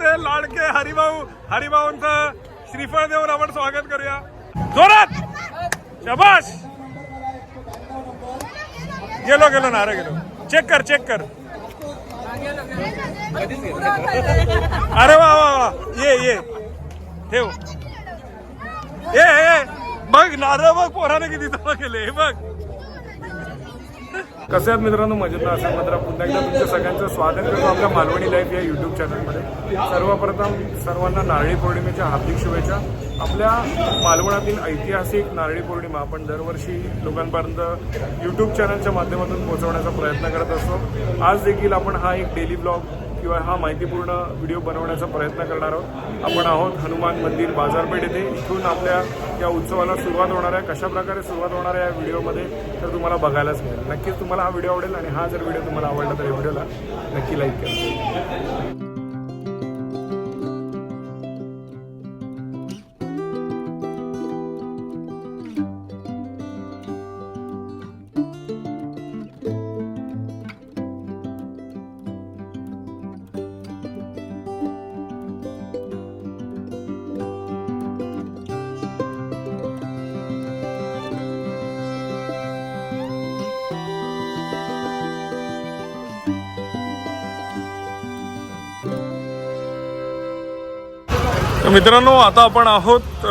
ते लाडके हरिभाऊ हरिभाऊंचं श्रीफळ देऊन आपण स्वागत करूया. जोरात! शबाश गेलो गेलो नारे गेलो. चेक कर चेक कर. अरे वा वा वा. ये ये. ठेव. ये ये बघ नारळ बघ पोराने किती जमा केले. हे बघ. कसे आहेत मित्रांनो? मजेत असेल मात्र पुन्हा एकदा तुमच्या सगळ्यांचं स्वागत करतो आपल्या मालवणी लाईफ या युट्यूब चॅनलमध्ये सर्वप्रथम सर्वांना नारळी पौर्णिमेच्या हार्दिक शुभेच्छा. आपल्या मालवणातील ऐतिहासिक नारळी पौर्णिमा आपण दरवर्षी लोकांपर्यंत यूट्यूब चॅनलच्या माध्यमातून पोहोचवण्याचा प्रयत्न करत असतो. आज देखील आपण हा एक डेली ब्लॉग किंवा हा माहितीपूर्ण व्हिडिओ बनवण्याचा प्रयत्न करणार आहोत. आपण आहोत हनुमान मंदिर बाजारपेठ येथे. इथून आपल्या या उत्सवाला सुरुवात होणार आहे. कशा प्रकारे सुरुवात होणार आहे या व्हिडिओमध्ये तर तुम्हाला बघायलाच मिळेल. नक्कीच तुम्हाला हा व्हिडिओ आवडेल आणि हा जर व्हिडिओ तुम्हाला आवडला तर या व्हिडिओला नक्की लाईक करा. मित्रांनो आता आपण आहोत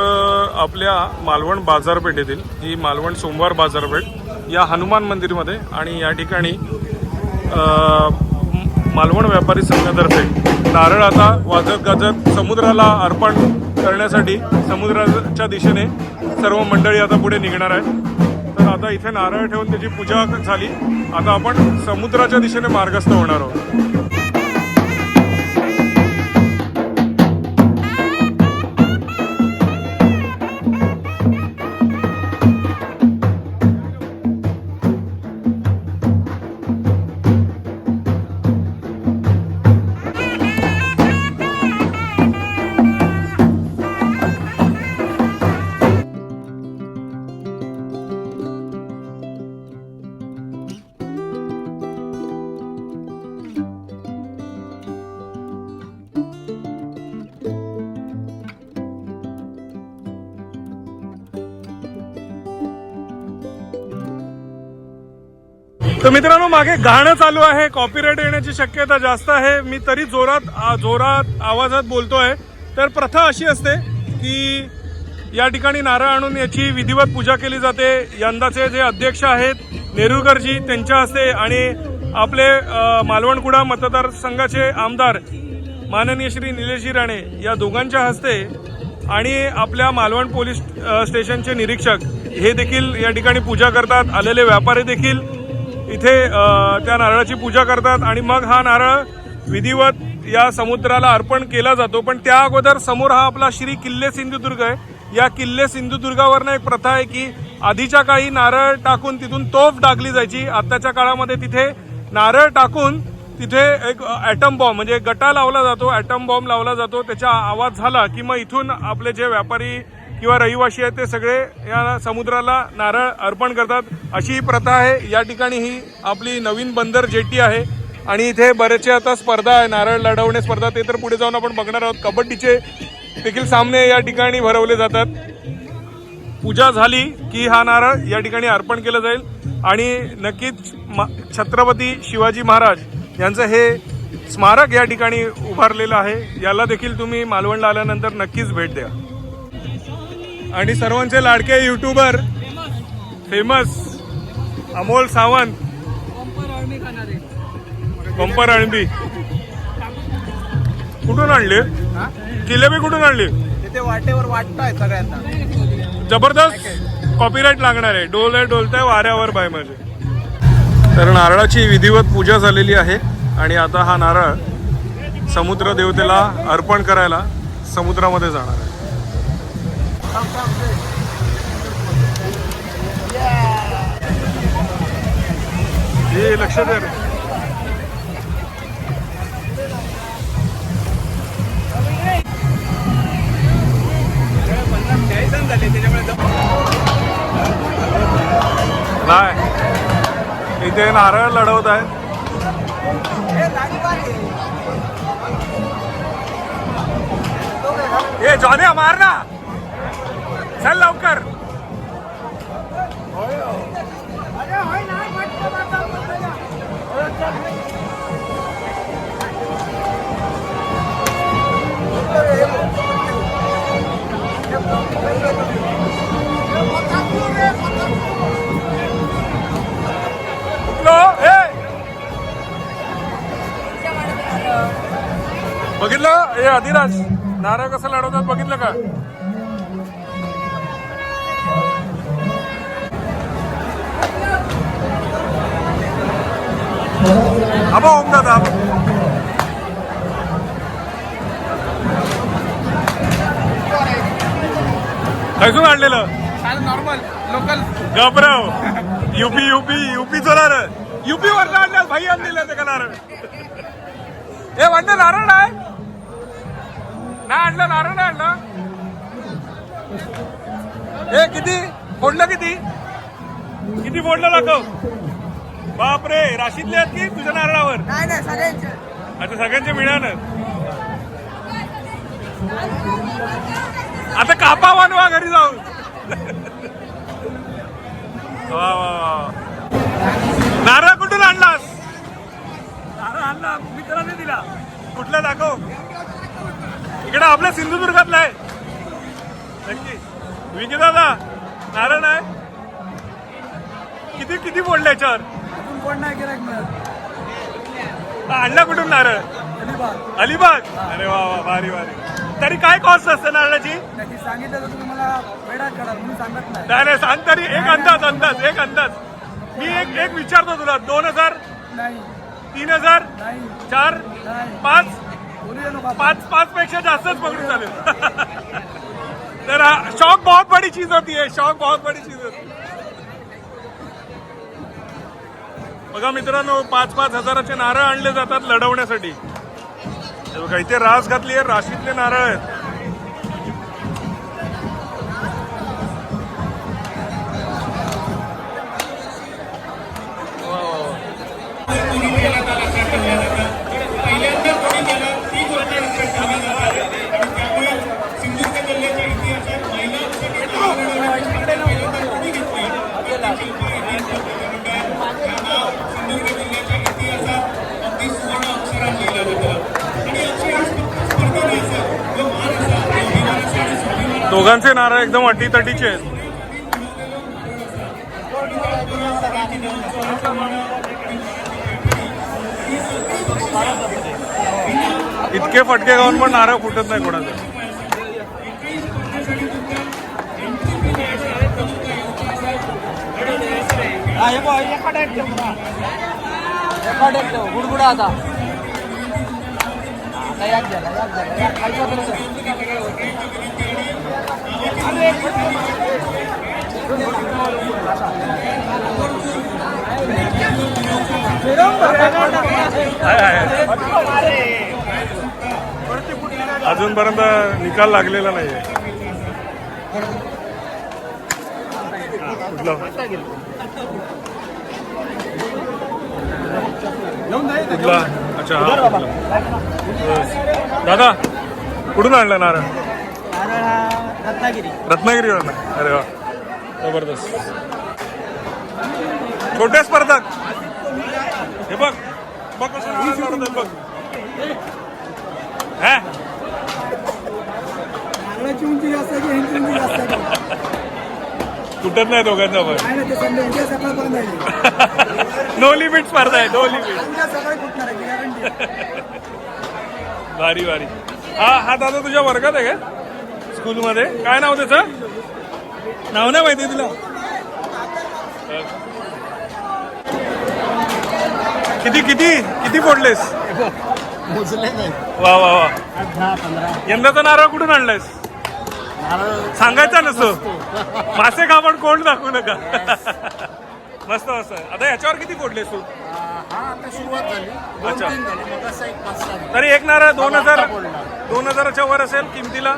आपल्या मालवण बाजारपेठेतील. ही मालवण सोमवार बाजारपेठ. या हनुमान मंदिरमध्ये आणि या ठिकाणी मालवण व्यापारी संघातर्फे नारळ आता वाजत गाजत समुद्राला अर्पण करण्यासाठी समुद्राच्या दिशेने सर्व मंडळी आता पुढे निघणार आहेत. तर आता इथे नारळ ठेवून त्याची पूजा झाली. आता आपण समुद्राच्या दिशेने मार्गस्थ होणार आहोत. मित्रांनो मागे गाणं चालू आहे. कॉपीराईट येण्याची शक्यता जास्त आहे. मी तरी जोरात आ- जोरात आवाजात बोलतोय. तर प्रथा अशी असते की या ठिकाणी नारळ आणून याची विधिवत पूजा केली जाते. यंदाचे जे अध्यक्ष आहेत नेरुरकरजी त्यांच्या हस्ते आणि आपले मालवणकुडा मतदारसंघाचे आमदार माननीय श्री निलेशजी राणे या दोघांच्या हस्ते आणि आपल्या मालवण पोलीस स्टेशनचे निरीक्षक हे देखील या ठिकाणी पूजा करतात. आलेले व्यापारी देखील इथे त्या नारळाची पूजा करतात आणि मग हा नारळ विधिवत या समुद्राला अर्पण केला जातो. पण त्या अगोदर समोर हा आपला श्री किल्ले सिंधुदुर्ग आहे. या किल्ले सिंधुदुर्गावरनं एक प्रथा आहे की आधीच्या काळी नारळ टाकून तिथून तोफ टाकली जायची. आत्ताच्या काळामध्ये तिथे नारळ टाकून तिथे एक ॲटम बॉम्ब म्हणजे गटा लावला जातो ॲटम बॉम्ब लावला जातो. त्याचा आवाज झाला की मग इथून आपले जे व्यापारी किंवा रहिवासी आहेत ते सगळे या समुद्राला नारळ अर्पण करतात. अशी ही प्रथा आहे. या ठिकाणी ही आपली नवीन बंदर जेटी आहे. आणि इथे बरेचसे आता स्पर्धा आहे. नारळ लढवणे स्पर्धा ते तर पुढे जाऊन आपण बघणार आहोत. कबड्डीचे देखील सामने या ठिकाणी भरवले जातात. पूजा झाली की हा नारळ या ठिकाणी अर्पण केलं जाईल. आणि नक्कीच मा- छत्रपती शिवाजी महाराज यांचं हे स्मारक या ठिकाणी उभारलेलं आहे. याला देखील तुम्ही मालवणला आल्यानंतर नक्कीच भेट द्या. आणि सर्वांचे लाडके YouTuber famous Amol Sawant. Bumper अळंबी कुठून आणले? जिलेबी कुठून आणली? वाटेवर वाटताय सगळ्यांना. जबरदस्त कॉपीराईट लागणार आहे. डोल आहे डोलताय वाऱ्यावर बाय माझे. तर नारळाची विधिवत पूजा झालेली आहे आणि आता हा नारळ समुद्र देवतेला अर्पण करायला समुद्रामध्ये जाणार आहे. हे लक्ष द्या नाही. इथे नारळ लढवत आहेत. ए जॉने मार ना. चल लवकर. बघितलं? हे अधिराज नारळ कसं लढवतात बघितलं का? आबा ओम दादा खयसून आणलेलं? नॉर्मल लोकल गबराव. युपी युपी युपी नारळ युपी वर आणल्या भाई आणलेलं ते का नारळ हे म्हणलं नारळ नाही नाही आणलं नारळ नाही आणलं. हे किती? फोडलं किती? किती फोडलं दाखव. बापरे राशीतले आहेत की तुझ्या नारळावर? नाही नाही सगळ्यांचे. आता सगळ्यांचे मिळालं. आता कापा बनवा घरी जाऊन. वा वा नारळ कुठून आणलास? नारळ आणला मित्राने दिला. कुठला दाखव. इकडे आपल्या सिंधुदुर्गातला आहे. नक्की विकी दादा नारळ आहे किती किती फोडले याच्यावर? कोण नाही गिरायक मिळत. आणला कुठून नारळ? अलिबाग. अलिबाग? अरे वा वा भारी भारी. तरी काय कॉस्ट असते नारळाची? सांगितलं तर तुम्ही मला वेळा करा सांगत नाही. नाही नाही सांग तरी. एक अंदाज अंदाज एक अंदाज. मी एक एक विचारतो तुला. दोन हजार? नाही. तीन हजार? नाही. चार? पाच? पाच पाच पेक्षा जास्तच पकडून चालेल. तर शौक बहुत बड़ी चीज होती है शौक बहुत बड़ी चीज होती. है बघा मित्रांनो पाच पाच हजाराचे नारळ आणले जातात लढवण्यासाठी. बघा इथे रास घातली आहे राशीतले नारळ आहेत. दोघांचे नारळ एकदम अटीतटीचे आहेत. इतके फटके गाऊन पण नारळ फुटत नाही कोणाचं. गुडगुडा आता. अजूनपर्यंत निकाल लागलेला नाही कुठला? अच्छा हा. दादा कुठून आणलं नारळ? रत्नागिरी. रत्नागिरीवर अरे वा जबरदस्त. छोटे स्पर्धक? हे बघ बघ कसं नारळ बघ. हा? नारळाची उंची जास्त आहे की ह्यांची उंची जास्त आहे? तुटत नाही दोघांचा पण. नाही ना ते संडे उद्या सकाळपर्यंत आहे. नो लिमिट स्पर्धा आहे नो लिमिट उद्या सकाळी भारी भारी. हा हा दादा तुझ्या वर्गात आहे का? स्कूलमध्ये. काय नाव त्याचं? नाव नाही माहिती तुला? किती किती किती फोडलेस? मोजले नाही वा वा वा. यंदाचा नारळ कुठून आणलायस? सांगायचा नसतो. मासे खापण कोण दाखवू नका? मस्त मस्त. आता याच्यावर किती फोडलेस तू? आता सुरुवात झाली. दोन अच्छा. तीन झाली. मग असं एक पाच सहा झाले. तरी एक नारळ दोन हजार आता. दोन हजाराच्या वर असेल किमतीला?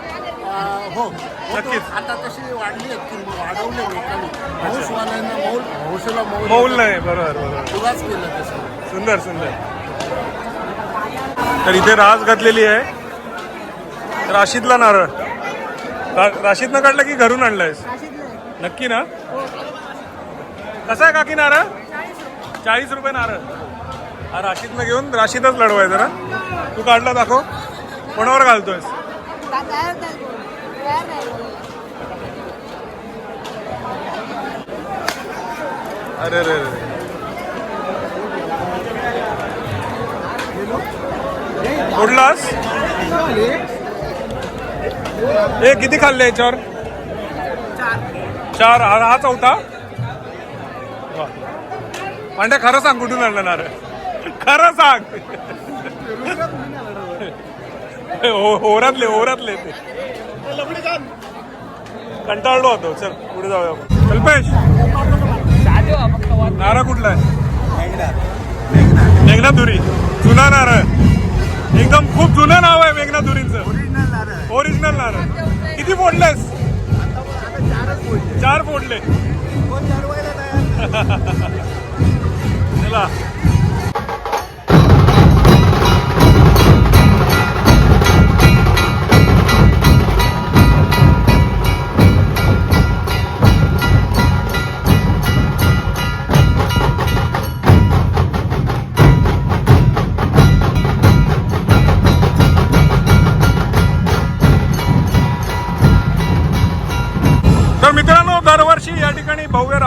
हो. नक्कीच. आता तशी वाढली आहेत वाढवले लोकांनी मौल हौसेला मौल मौल नाही. बरोबर बरोबर. तुलाच केलं तसं. सुंदर सुंदर. तर इथे रास घातलेली आहे. राशीतला नारळ. रा- राशीदनं काढलं की घरून आणलंयस? नक्की ना? कसा आहे काकी नारळ? चाळीस रुपये नारळ. हा राशीदनं घेऊन राशीदच लढवायचं ना तू काढला दाखव. कोणावर घालतोयस? अरे अरे अरे उडलास हे किती खाल्ले याच्यावर? चार. हा चौथा? पांड्या खरं सांग कुठून आणणार नारळ खरं सांग. हो, ओरातले ओरातले ते. कंटाळलो होतो. चल पुढे जाऊया कल्पेश नारा कुठला आहे? मेघनाधुरी जुना नारळ. एकदम खूप जुनं नाव आहे मेघनाथुरींचं ओरिजिनल नारळ. किती फोडलेस? चार फोडले. चला.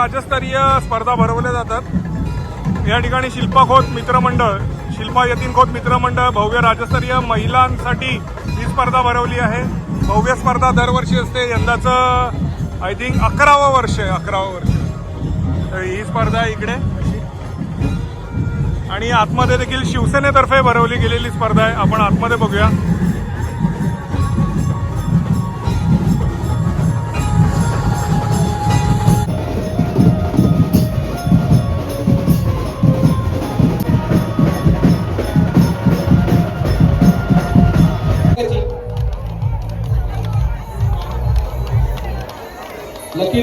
राज्यस्तरीय स्पर्धा भरवल्या जातात. या ठिकाणी शिल्पा खोत मित्रमंडळ शिल्पा यतीन खोत मित्रमंडळ भव्य राज्यस्तरीय महिलांसाठी ही स्पर्धा भरवली आहे. भव्य स्पर्धा दरवर्षी असते. यंदाचं आय थिंक अकरावं वर्ष आहे अकरावं वर्ष. तर ही स्पर्धा इकडे. आणि आतमध्ये देखील शिवसेनेतर्फे भरवली गेलेली स्पर्धा आहे. आपण आतमध्ये बघूया.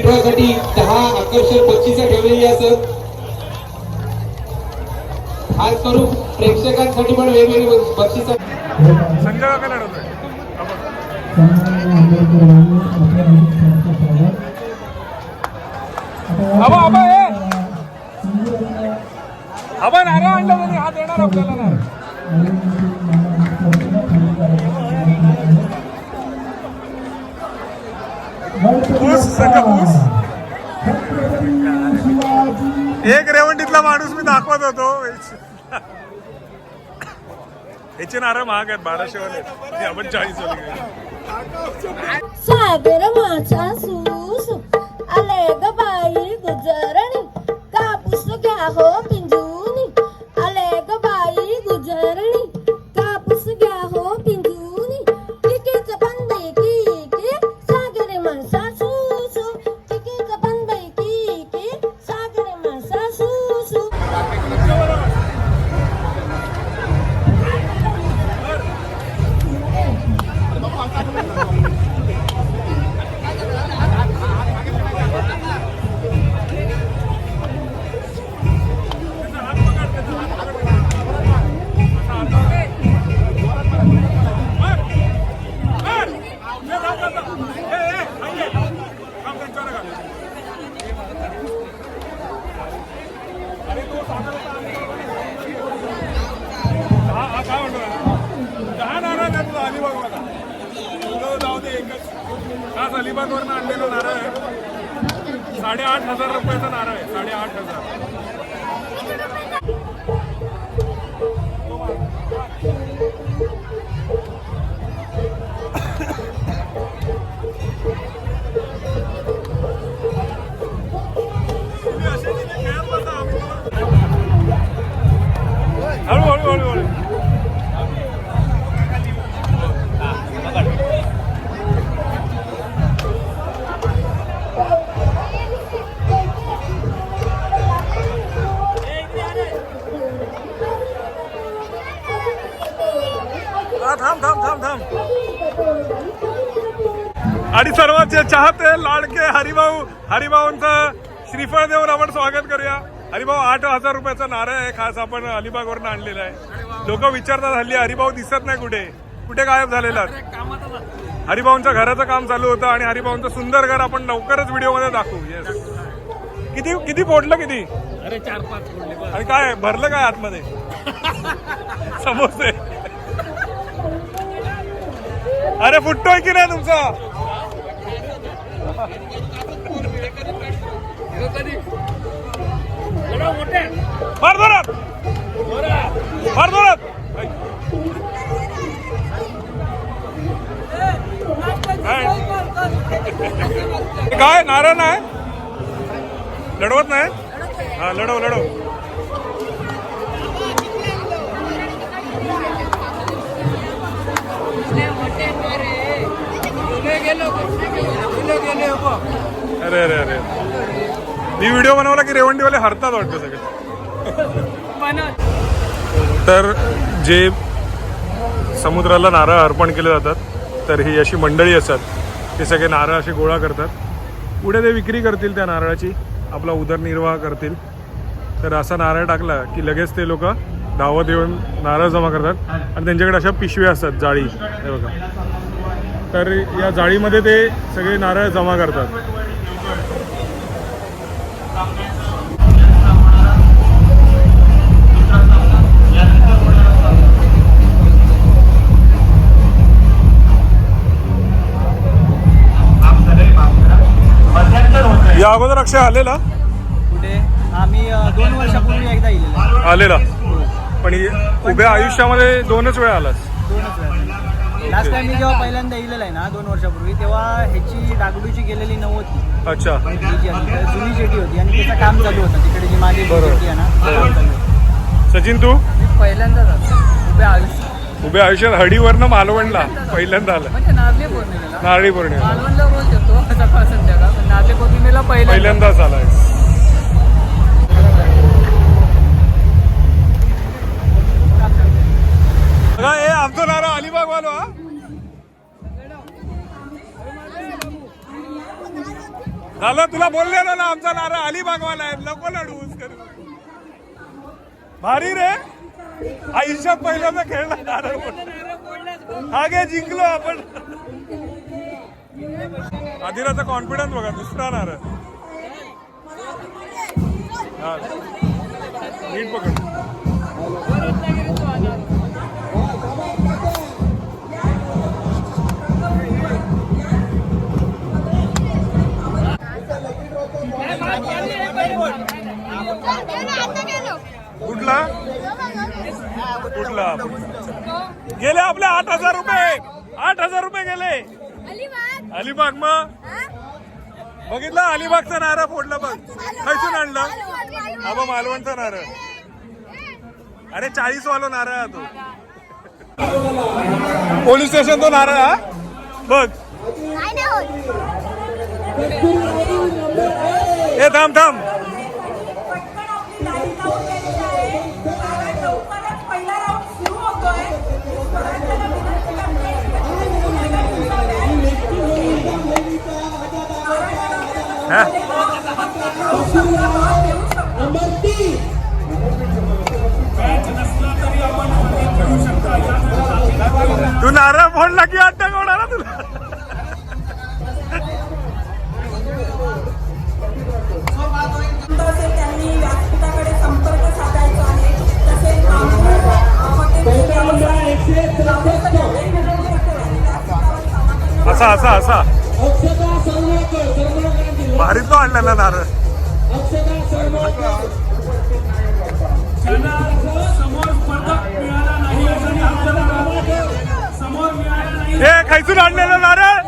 लकी ड्रॉ साठी दहा आकर्षक बक्षिसं ठेवलेली असत खास करून प्रेक्षकांसाठी पण वेगवेगळी बक्षिसं आबा आबा ए! आबा नारळ आणलं त्यांनी हा देणार आपल्याला माणूस मी दाखवत होतो. याचे नारळ महाग आहेत बाराशे वाले आपण चाळीस वाले सागर माझा सूस. आले ग बाई गुजरणी. कापूस घ्या हो पिंजू. काय म्हणतो दहा नारळ द्या तुला अलिबाग तुझं जाऊ दे एकच. खास अलिबागवरनं आणलेलं नारळ आहे. साडेआठ हजार रुपयाचा नारळ आहे साडेआठ हजार. थांब थांब थांब थांब. आणि सर्वांचे चाहते लाडके हरिभाऊ हरिभाऊंचं श्रीफळ देऊन आपण स्वागत करूया. हरिभाऊ आठ हजार रुपयाचा नारळ आहे खास आपण अलिबागवरून आणलेला आहे. लोक विचारतात हल्ली हरिभाऊ दिसत नाही कुठे? कुठे गायब झालेला? हरिभाऊंच्या घराचं काम चालू होतं आणि हरिभाऊंचं सुंदर घर आपण लवकरच व्हिडिओमध्ये दाखवू. येस किती किती फोडलं किती? अरे चार पाच आणि काय भरलं काय आतमध्ये? समोसे. अरे फुटतोय की नाही तुमचा फार जोरात फार जोरात काय? काय? नारळ नाही? लढवत नाही? हा लढव लढव. अरे अरे अरे. मी व्हिडिओ बनवला की रेवंडीवाले हरतात वाटतं सगळे. तर जे समुद्राला नारळ अर्पण केले जातात तर ही अशी मंडळी असतात. ते सगळे नारळ असे गोळा करतात. पुढे ते विक्री करतील त्या नारळाची आपला उदरनिर्वाह करतील. तर असा नारळ टाकला की लगेच ते लोक धावत येऊन नारळ जमा करतात. आणि त्यांच्याकडे अशा पिशव्या असतात जाळी. हे बघा. तर या जाळीमध्ये ते सगळे नारळ जमा करतात. या अगोदर अक्षय आलेला? कुठे आम्ही दोन वर्षापूर्वी एकदा आलेला. पण इ- उभ्या आयुष्यामध्ये दोनच वेळा आलास. दोनच वेळा. लास्ट टाइम मी जेव्हा पहिल्यांदा इलेलं आहे ना दोन वर्षापूर्वी तेव्हा ह्याची डागडूची गेलेली नव्हती. अच्छा. ही जी आहे, तर जुनी शेती होती आणि त्याचं काम चालू होतं. तिकडे जी माझी बरोबर. शेती आहे ना ते काम चालू होतं. सचिन तू? मी पहिल्यांदाच आलो उभ्या आयुष्य उभ्या आयुष्यात हडीवरनं मालवणला. पहिल्यांदा आला म्हणजे नारळी पौर्णिमेला. नारळी पौर्णिमा मालवणला रोज येतो सकाळ संध्याकाळ. पण नारळी पौर्णिमेला पहिल्यांदा. पहिल्यांदाच आलाय बघा हे आमचं नारळ अलिबाग वालो हा? झालं तुला बोलले ना आमचा नारा अलिबागवाला आहे नको लढूस करू. भारी रे. आयुष्यात पहिल्यांदा खेळला नारळ फोडला. हा जिंकलो आपण. आदिराचा कॉन्फिडन्स बघा दुसरा नारळ. नीट पकड. कुठला? कुठला? गेले आपले आठ हजार रुपये. आठ हजार रुपये गेले. अलिबाग मग बघितलं? अलिबागचा नारा फोडला बघ. खैसून आणलं? हा मालवणचा नारळ. अरे चाळीस वालो नारा तो. पोलीस स्टेशन तो नारा हा? बघ. ए थांब थांब. तू नारळ फोडला की अटक होणार तुला? असा असा असा. भारीच तो आणलेला नारळ. हे खैसून आणलेलं नारळ.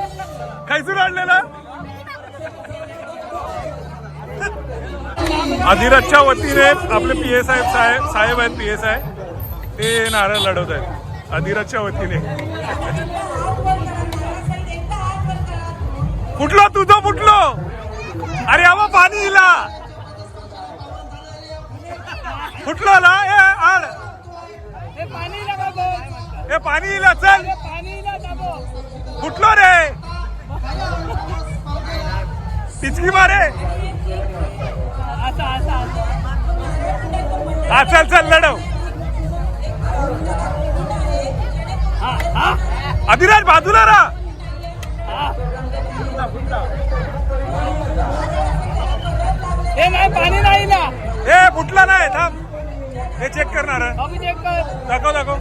खैसून आणलेलं. अधिरथच्या वतीने आपले पी एस साहेब साहेब साहेब आहेत पी एस आय ते नारळ लढवत आहेत अधिरथच्या वतीने. फुटलो तुझं फुटलो. अरे आवा पाणी इला. फुटलो ना? ए आड. ए पाणी इला चल. फुटलो रे. पिचकी मारे. हा चल चल लढव. अधिराज बाजूला राहा नाही पाणी नाही ना. ए फुटला नाही थांब. हे चेक करणार. अभि चेक कर. दाखव दाखव.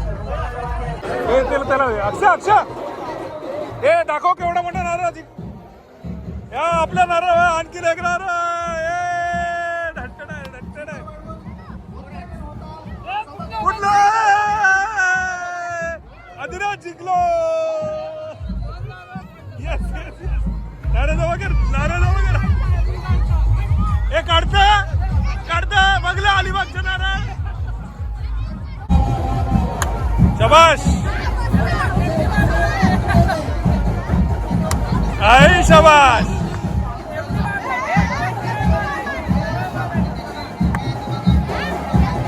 हे त्याला त्याला. अक्षा अक्षा ए दाखव केवढा मोठा नारळ. या आपल्या नारळ आहे, आणखी एक नारळ अधिराज जिंकलो. येस येस येस हे काढतं काढतं बघलं अलिबागचं नारळ. शबाश आई शबाश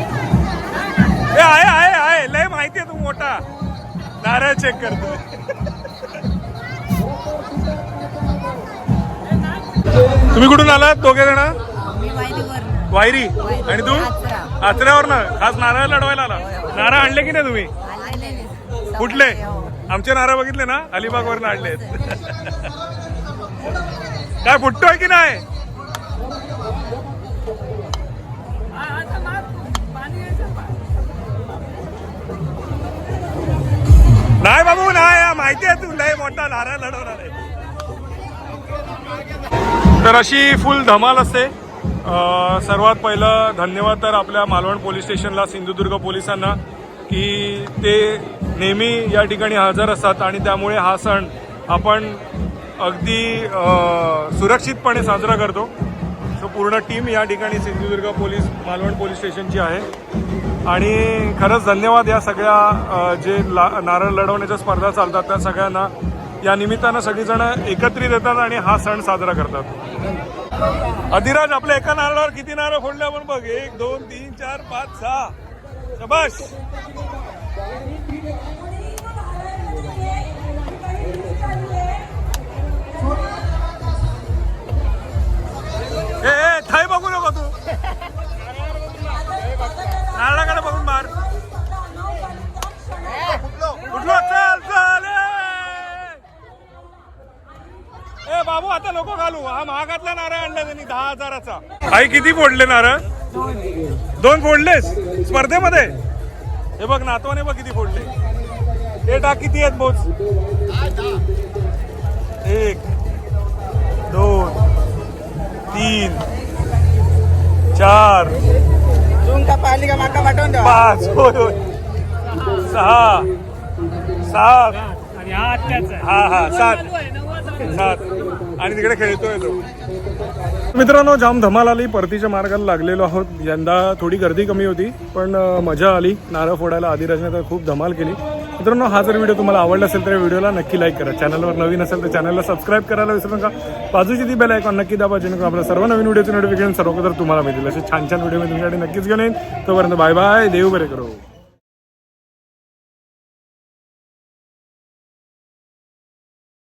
ए आहे आहे आहे. लय माहिती आहे तू मोठा. नारळ चेक करतो तुम्ही कुठून आलात? दोघे जण? वायरी? आणि तू? आचऱ्यावर ना खास नारळ लढवायला आला. नारळ आणले की नाही तुम्ही? कुठले? आमचे नारळ बघितले ना? अलिबाग वरनं आणले काय फुटतोय की नाही? नाही बाबू नाही. हा माहिती आहे तू. लय मोठा नारळ लढवणार. आहे तर अशी फुल धमाल असते. सर्वात पहिलं धन्यवाद तर आपल्या मालवण पोलीस स्टेशनला सिंधुदुर्ग पोलिसांना की ते नेहमी या ठिकाणी हजर असतात आणि त्यामुळे हा सण आपण अगदी सुरक्षितपणे साजरा करतो. सो पूर्ण टीम या ठिकाणी सिंधुदुर्ग पोलीस मालवण पोलीस स्टेशनची आहे. आणि खरंच धन्यवाद या सगळ्या जे ला नारळ लढवण्याच्या स्पर्धा चालतात त्या सगळ्यांना. या निमित्तानं सगळीजण एकत्रित येतात आणि हा सण साजरा करतात. अधिराज आपल्या एका नारळावर किती नारळ फोडले आपण बघ. एक दोन तीन चार पाच सहा. शबाश ए, थाय बघू नको तू. नारळाकडे बघून मार कुठलो चल चल ए. बाबू आता लोक घालू. हा महागातला नारळ आणला त्यांनी दहा हजाराचा. आई किती फोडले नारळ? दोन फोडलेस? स्पर्धेमध्ये? हे बघ नातवाने बघ किती फोडले. हे टाक किती आहेत बोच एक दोन तीन चार पाच. सहा. सात. हा हा सात. सात. आणि तिकडे खेळतोय तो. मित्रांनो जाम धमाल आली. परतीच्या मार्गाला लागलेलो आहोत. यंदा थोडी गर्दी कमी होती पण मजा आली. नारळ फोडायला आदिराजने तर खूप धमाल केली. मित्रांनो हा जर व्हिडिओ तुम्हाला आवडला असेल तर व्हिडिओला नक्की लाईक करा. चॅनलवर नवीन असेल तर चॅनलला सबस्क्राईब करायला विसरू नका. बाजूची ती बेल आयकॉन नक्की दाबा जेणेकरून आपल्या सर्व नवीन व्हिडिओचे नोटिफिकेशन सर्वप्रथम तुम्हाला मिळतील. असे छान छान व्हिडिओ मी तुमच्याकडे नक्कीच घेऊन येईन. तोपर्यंत बाय बाय देव बरे करो.